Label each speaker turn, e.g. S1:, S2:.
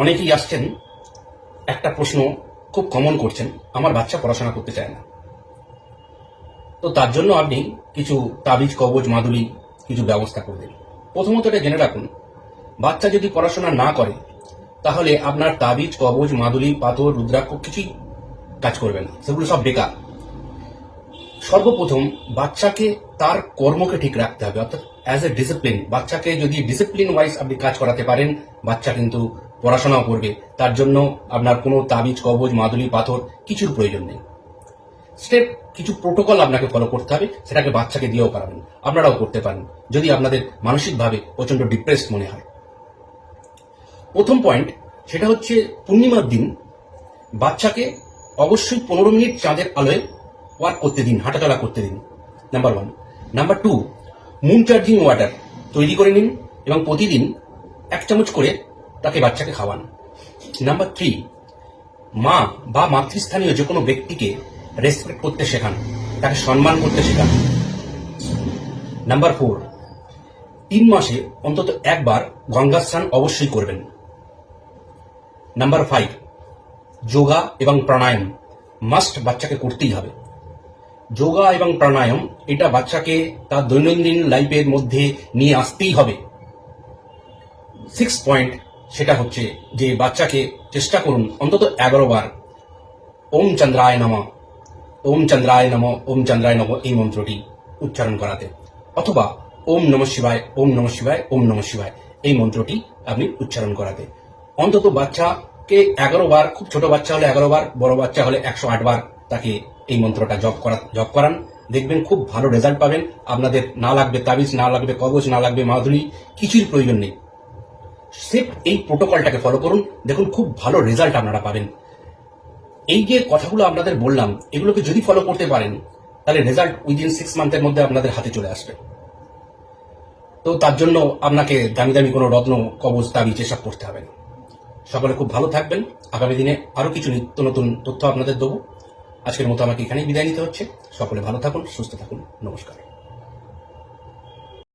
S1: অনেকেই আসছেন, একটা প্রশ্ন খুব কমন করছেন, আমার বাচ্চা পড়াশোনা করতে চায় না। তো তার জন্য আপনি কিছু তাবিজ, কবজ, মাদুলি, কিছু ব্যবস্থা করে করবেন প্রথমত এটা জেনে রাখুন, বাচ্চা যদি পড়াশোনা না করে, তাহলে আপনার তাবিজ, কবজ, মাদুলি, পাথর, রুদ্রাক্ষ কিছুই কাজ করবে না। সেগুলো সব বেকার। সর্বপ্রথম বাচ্চাকে তার কর্মকে ঠিক রাখতে হবে, অর্থাৎ অ্যাজ এ ডিসিপ্লিন বাচ্চাকে যদি ডিসিপ্লিন ওয়াইজ আপনি কাজ করাতে পারেন, বাচ্চা কিন্তু পড়াশোনাও করবে। তার জন্য আপনার কোনো তাবিজ, কবজ, মাদুলি, পাথর কিছুর প্রয়োজন নেই। স্টেপ, কিছু প্রোটোকল আপনাকে ফলো করতে হবে, সেটাকে বাচ্চাকে দিয়েও পারবেন আপনারাও করতে পারেন, যদি আপনাদের মানসিকভাবে প্রচণ্ড ডিপ্রেসড মনে হয়। প্রথম পয়েন্ট সেটা হচ্ছে পূর্ণিমার দিন। বাচ্চাকে অবশ্যই পনেরো মিনিট চাঁদের আলোয় ওয়ার্ক করতে দিন, হাঁটাচলা করতে দিন। Number one number two moon charging water তৈরি করে নিন এবং প্রতিদিন এক চামচ করে তাকে বাচ্চাকে খাওয়ান। নাম্বার থ্রি মা বা মাতৃস্থানীয় যে কোনো ব্যক্তিকে রেসপেক্ট করতে শেখান, তাকে সম্মান করতে শেখান। নাম্বার ফোর তিন মাসে অন্তত একবার গঙ্গা স্নান অবশ্যই করবেন। নাম্বার ফাইভ যোগা এবং প্রাণায়াম মাস্ট বাচ্চাকে করতেই হবে। যোগা এবং প্রাণায়াম এটা বাচ্চাকে তার দৈনন্দিন লাইফের মধ্যে নিয়ে আসতেই হবে। সিক্স পয়েন্ট সেটা হচ্ছে যে বাচ্চাকে চেষ্টা করুন অন্তত এগারো বার, ওম চন্দ্রায় নম, ওম চন্দ্রায় নম, ওম চন্দ্রায় নম এই মন্ত্রটি উচ্চারণ করাতে। অথবা ওম নম শিবায়, ওম নম শিবায়, ওম নম শিবায় এই মন্ত্রটি আপনি উচ্চারণ করাতে। অন্তত বাচ্চাকে এগারো বার, খুব ছোট বাচ্চা হলে এগারো বার, বড় বাচ্চা হলে একশো আট বার তাকে এই মন্ত্রটা জপ করা, জপ করান। দেখবেন খুব ভালো রেজাল্ট পাবেন। আপনাদের না লাগবে তাবিজ, না লাগবে কবচ, না লাগবে মাধুরী কিছুর প্রয়োজন নেই। সেফ এই প্রোটোকলটাকে ফলো করুন। দেখুন, খুব ভালো রেজাল্ট আপনারা পাবেন। এই যে কথাগুলো আপনাদের বললাম, এগুলোকে যদি ফলো করতে পারেন, তাহলে রেজাল্ট উইদিন সিক্স মান্থের মধ্যে আপনাদের হাতে চলে আসবে। তো তার জন্য আপনাকে দামি দামি কোনো রত্ন কবচ তাবিজ এসব করতে হবে। সকলে খুব ভালো থাকবেন। আগামী দিনে আরও কিছু নিত্য নতুন তথ্য আপনাদের দেবো। আজকের মতো আমাকে এখানেই বিদায় নিতে হচ্ছে। সকলে ভালো থাকুন, সুস্থ থাকুন। নমস্কার।